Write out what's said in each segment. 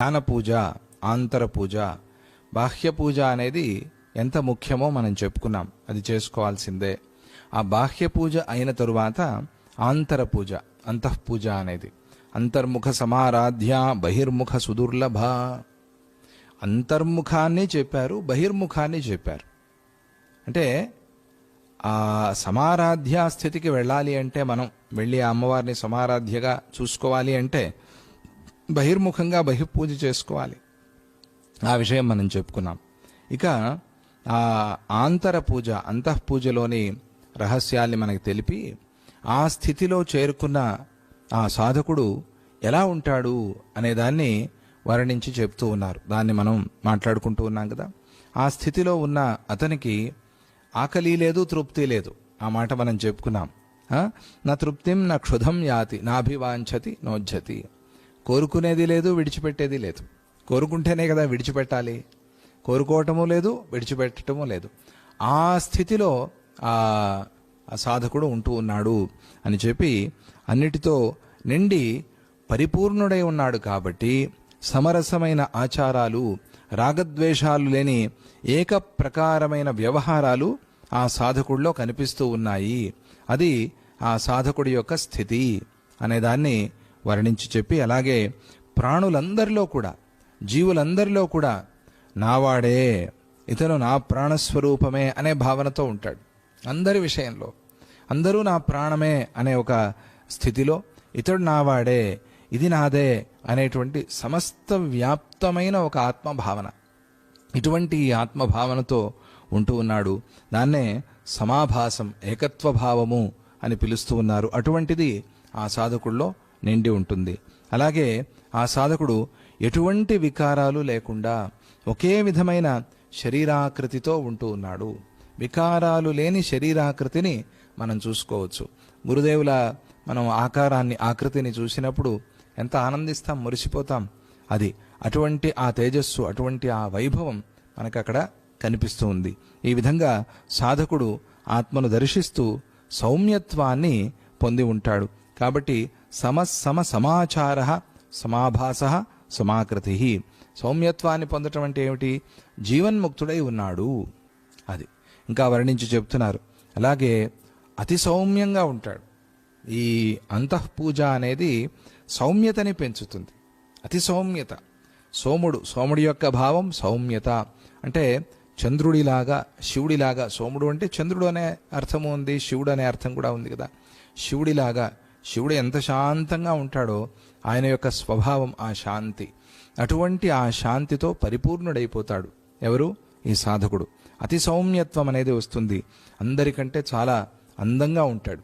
ధ్యాన పూజ ఆంతర పూజ బాహ్య పూజ అనేది ఎంత ముఖ్యమో మనం చెప్పుకున్నాం. అది చేసుకోవాల్సిందే. ఆ బాహ్య పూజ అయిన తరువాత ఆంతర పూజ అంతఃపూజ అనేది. అంతర్ముఖ సమారాధ్య బహిర్ముఖ సుదుర్లభ. అంతర్ముఖాన్ని చెప్పారు బహిర్ముఖాన్ని చెప్పారు. అంటే ఆ సమారాధ్య స్థితికి వెళ్ళాలి అంటే మనం వెళ్ళి ఆ అమ్మవారిని సమారాధ్యగా చూసుకోవాలి అంటే బహిర్ముఖంగా బహిర్పూజ చేసుకోవాలి. ఆ విషయం మనం చెప్పుకున్నాం. ఇక ఆ ఆంతర పూజ అంతఃపూజలోని రహస్యాల్ని మనకు తెలిపి ఆ స్థితిలో చేరుకున్న ఆ సాధకుడు ఎలా ఉంటాడు అనేదాన్ని వర్ణించి చెప్తూ ఉన్నారు. దాన్ని మనం మాట్లాడుకుంటూ ఉన్నాం కదా. ఆ స్థితిలో ఉన్న అతనికి ఆకలి లేదు తృప్తి లేదు. ఆ మాట మనం చెప్పుకున్నాం. నా తృప్తిం నా క్షుధం యాతి నాభివాంఛతి నోజ్జతి కోరుకునేది లేదు విడిచిపెట్టేది లేదు. కోరుకుంటేనే కదా విడిచిపెట్టాలి. కోరుకోవటము లేదు విడిచిపెట్టడము లేదు. ఆ స్థితిలో ఆ ఆ సాధకుడు ఉంటూ ఉన్నాడు అని చెప్పి అన్నిటితో నిండి పరిపూర్ణుడై ఉన్నాడు కాబట్టి సమరసమైన ఆచారాలు రాగద్వేషాలు లేని ఏక ప్రకారమైన వ్యవహారాలు ఆ సాధకుడిలో కనిపిస్తూ ఉన్నాయి. అది ఆ సాధకుడి యొక్క స్థితి అనేదాన్ని వర్ణించి చెప్పి అలాగే ప్రాణులందరిలో కూడా జీవులందరిలో కూడా నావాడే ఇతను నా ప్రాణస్వరూపమే అనే భావనతో ఉంటాడు. అందరి విషయంలో అందరూ నా ప్రాణమే అనే ఒక స్థితిలో ఇతడు నావాడే ఇది నాదే అనేటువంటి సమస్త వ్యాప్తమైన ఒక ఆత్మభావన. ఇటువంటి ఈ ఆత్మభావనతో ఉంటూ ఉన్నాడు. దాన్నే సమాభాసం ఏకత్వ భావము అని పిలుస్తూ ఉన్నారు. అటువంటిది ఆ సాధకుల్లో నిండి ఉంటుంది. అలాగే ఆ సాధకుడు ఎటువంటి వికారాలు లేకుండా ఒకే విధమైన శరీరాకృతితో ఉంటూ ఉన్నాడు. వికారాలు లేని శరీరాకృతిని మనం చూసుకోవచ్చు. గురుదేవుల మనం ఆకారాన్ని ఆకృతిని చూసినప్పుడు ఎంత ఆనందిస్తాం మురిసిపోతాం. అది అటువంటి ఆ తేజస్సు అటువంటి ఆ వైభవం మనకు అక్కడ కనిపిస్తూ ఉంది. ఈ విధంగా సాధకుడు ఆత్మను దర్శిస్తూ సౌమ్యత్వాన్ని పొంది ఉంటాడు. కాబట్టి సమ సమాచార సమాభాస సమాకృతి. సౌమ్యత్వాన్ని పొందటం అంటే ఏమిటి? జీవన్ముక్తుడై ఉన్నాడు. అది ఇంకా వర్ణించి చెప్తున్నారు. అలాగే అతి సౌమ్యంగా ఉంటాడు. ఈ అంతఃపూజ అనేది సౌమ్యతని పెంచుతుంది. అతి సౌమ్యత. సోముడు సోముడి యొక్క భావం సౌమ్యత. అంటే చంద్రుడిలాగా శివుడిలాగా సోముడు అంటే చంద్రుడు అనే అర్థము ఉంది శివుడు అనే అర్థం కూడా ఉంది కదా. శివుడిలాగా శివుడు ఎంత శాంతంగా ఉంటాడో ఆయన యొక్క స్వభావం ఆ శాంతి. అటువంటి ఆ శాంతితో పరిపూర్ణుడైపోతాడు. ఎవరు? ఈ సాధకుడు. అతి సౌమ్యత్వం అనేది వస్తుంది. అందరికంటే చాలా అందంగా ఉంటాడు.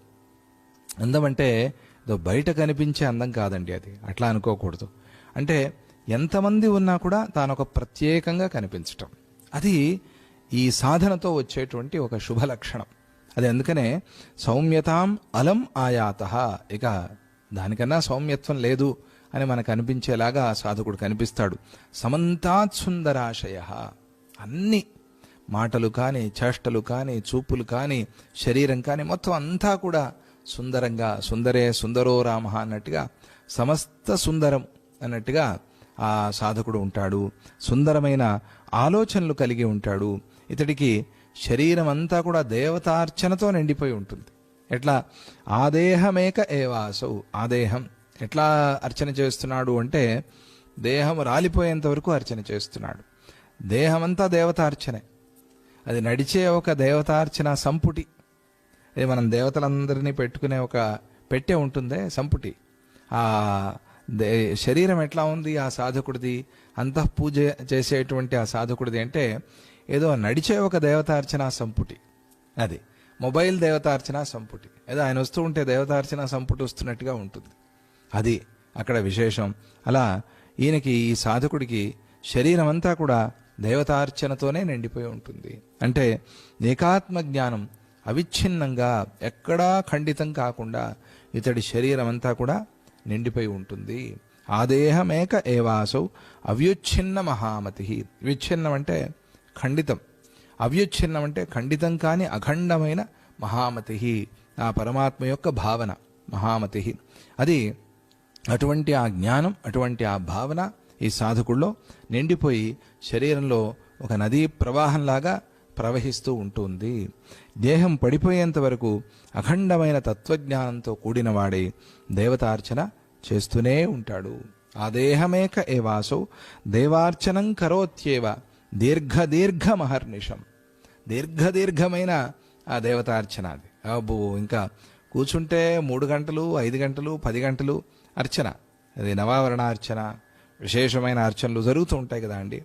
అందం అంటే బయట కనిపించే అందం కాదండి అది. అట్లా అనుకోకూడదు. అంటే ఎంతమంది ఉన్నా కూడా తాను ఒక ప్రత్యేకంగా కనిపించటం. అది ఈ సాధనతో వచ్చేటువంటి ఒక శుభ లక్షణం అది అందుకనే సౌమ్యతాం అలం ఆయాత. ఇక దానికన్నా సౌమ్యత్వం లేదు అని మనకు అనిపించేలాగా సాధకుడు కనిపిస్తాడు. సమంతాత్ సుందరాశయ. అన్ని మాటలు కానీ చేష్టలు కానీ చూపులు కానీ శరీరం కానీ మొత్తం అంతా కూడా సుందరంగా సుందరే సుందరో రామ అన్నట్టుగా సమస్త సుందరం అన్నట్టుగా ఆ సాధకుడు ఉంటాడు. సుందరమైన ఆలోచనలు కలిగి ఉంటాడు. ఇతడికి శరీరం అంతా కూడా దేవతార్చనతో నిండిపోయి ఉంటుంది. ఎట్లా? ఆదేహమేక ఏవాసౌ. ఆదేహం ఎట్లా అర్చన చేస్తున్నాడు అంటే దేహం రాలిపోయేంత వరకు అర్చన చేస్తున్నాడు. దేహమంతా దేవతార్చనే. అది నడిచే ఒక దేవతార్చన సంపుటి. అది మనం దేవతలందరినీ పెట్టుకునే ఒక పెట్టె ఉంటుందే సంపుటి. ఆ దే శరీరం ఎట్లా ఉంది? ఆ సాధకుడిది అంత పూజ చేసేటువంటి ఆ సాధకుడిది అంటే ఏదో నడిచే ఒక దేవతార్చన సంపుటి. అది. మొబైల్ దేవతార్చన సంపుటి. ఏదో ఆయన వస్తూ ఉంటే దేవతార్చన సంపుటి వస్తున్నట్టుగా ఉంటుంది. అది అక్కడ విశేషం. అలా ఈయనకి ఈ సాధకుడికి శరీరం అంతా కూడా దేవతార్చనతోనే నిండిపోయి ఉంటుంది. అంటే ఏకాత్మ జ్ఞానం అవిచ్ఛిన్నంగా ఎక్కడా ఖండితం కాకుండా ఇతడి శరీరం అంతా కూడా నిండిపోయి ఉంటుంది. ఆ దేహమేక ఏవాసౌ అవ్యుచ్ఛిన్న మహామతి. విచ్ఛిన్నం అంటే ఖండితం. అవ్యుచ్ఛిన్నం అంటే ఖండితం కాని అఖండమైన మహామతి ఆ పరమాత్మ యొక్క భావన మహామతి అది అటువంటి ఆ జ్ఞానం అటువంటి ఆ భావన ఈ సాధకుల్లో నిండిపోయి శరీరంలో ఒక నదీ ప్రవాహంలాగా ప్రవహిస్తూ ఉంటుంది. దేహం పడిపోయేంత వరకు అఖండమైన తత్వజ్ఞానంతో కూడినవాడే దేవతార్చన చేస్తూనే ఉంటాడు. ఆ దేహమేక ఏవాసౌ దేవార్చనం కరోత్యేవ దీర్ఘ దీర్ఘ మహర్నిషం దీర్ఘ దీర్ఘమైన ఆ దేవతార్చన అది అబ్బో ఇంకా కూర్చుంటే మూడు గంటలు ఐదు గంటలు పది గంటలు అర్చన. అది నవావరణ అర్చన విశేషమైన అర్చనలు జరుగుతూ ఉంటాయి కదా అండి.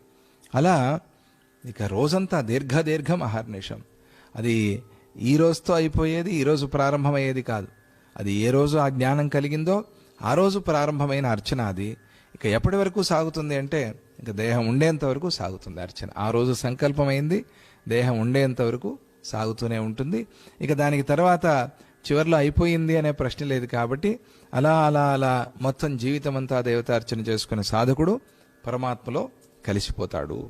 అలా ఇక రోజంతా దీర్ఘ దీర్ఘం అది ఈ రోజుతో అయిపోయేది ఈ రోజు ప్రారంభమయ్యేది కాదు. అది ఏ రోజు ఆ జ్ఞానం కలిగిందో ఆ రోజు ప్రారంభమైన అర్చన అది ఇక ఎప్పటి వరకు సాగుతుంది అంటే ఇక దేహం ఉండేంత వరకు సాగుతుంది అర్చన. ఆ రోజు సంకల్పమైంది దేహం ఉండేంత వరకు సాగుతూనే ఉంటుంది. ఇక దానికి తర్వాత చివరిలో అయిపోయింది అనే ప్రశ్న లేదు కాబట్టి అలా అలా అలా మొత్తం జీవితం అంతా దేవతార్చన చేసుకునే సాధకుడు పరమాత్మలో కలిసిపోతాడు.